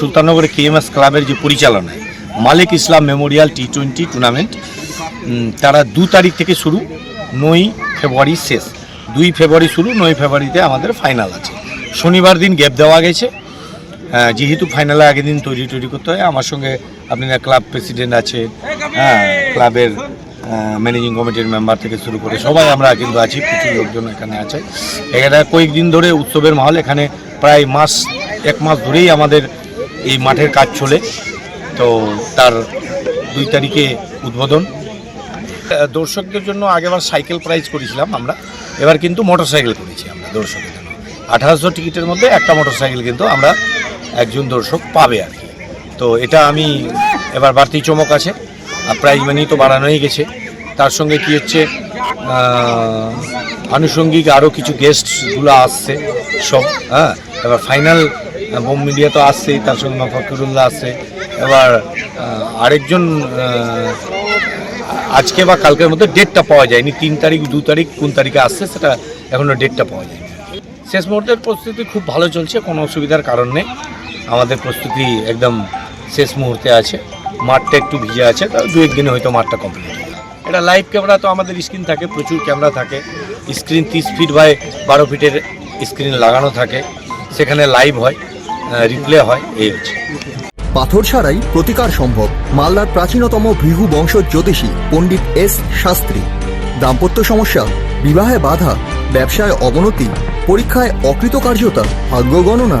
সুলতাননগরে KMS ক্লাবের যে পরিচালনায় Malik Islam memorial T twenty tournament তারা দু তারিখ থেকে শুরু নয় ফেব্রুয়ারি শেষ। দুই ফেব্রুয়ারি শুরু নয় ফেব্রুয়ারিতে আমাদের ফাইনাল আছে। শনিবার দিন গ্যাপ দেওয়া গেছে। আহ, যেহেতু ফাইনালে আগের দিন তৈরি তৈরি করতে হয় আমার সঙ্গে আপনার ক্লাব প্রেসিডেন্ট আছে হ্যাঁ ক্লাবের ম্যানেজিং কমিটির মেম্বার থেকে শুরু করে সবাই আমরা কিন্তু আছি প্রচুর লোকজন এখানে আছে। এখানে কয়েকদিন ধরে উৎসবের মহল এখানে প্রায় মাস এক মাস ধরেই আমাদের এই মাঠের কাজ চলে। তো তার দুই তারিখে উদ্বোধন। দর্শকদের জন্য আগেবার সাইকেল প্রাইজ করেছিলাম আমরা। এবার কিন্তু মোটর সাইকেল করেছি আমরা দর্শকের জন্য। আঠারোশো টিকিটের মধ্যে একটা মোটর সাইকেল কিন্তু আমরা একজন দর্শক পাবে আর কি। তো এটা আমি এবার বাড়তি চমক আছে। আর প্রাইজ মানি তো বাড়ানোই গেছে। তার সঙ্গে কি হচ্ছে? আনুষঙ্গিক আরও কিছু গেস্টগুলো আসছে, সব হ্যাঁ? এবার ফাইনাল বোম মিডিয়া তো আসছেই, তার সঙ্গে ফখরুল্লাহ আসছে এবার আরেকজন আজকে বা কালকের মধ্যে ডেটটা পাওয়া যায়নি, তিন তারিখ, দু তারিখ, কোন তারিখে আসছে সেটা এখনও ডেটটা পাওয়া যায়নি। শেষ মুহূর্তের প্রস্তুতি খুব ভালো চলছে, কোনো অসুবিধার কারণ নেই। আমাদের প্রস্তুতি একদম শেষ মুহূর্তে আছে, মাঠটা একটু ভিজে আছে, তা দু একদিনে হয়তো মাঠটা কমপ্লিট এটা লাইভ ক্যামেরা তো আমাদের স্ক্রিন থাকে, প্রচুর ক্যামেরা থাকে। স্ক্রিন তিরিশ ফিট বাই বারো ফিটের স্ক্রিন লাগানো থাকে। সেখানে লাইভ হয় রিপ্লে হয়, এই হচ্ছে। পাথর ছাড়াই প্রতিকার সম্ভব। মালদার প্রাচীনতম ভৃগু বংশ জ্যোতিষী পণ্ডিত এস শাস্ত্রী। দাম্পত্য সমস্যা, বিবাহে বাধা, ব্যবসায় অবনতি, পরীক্ষায় অকৃতকার্যতা, ভাগ্য গণনা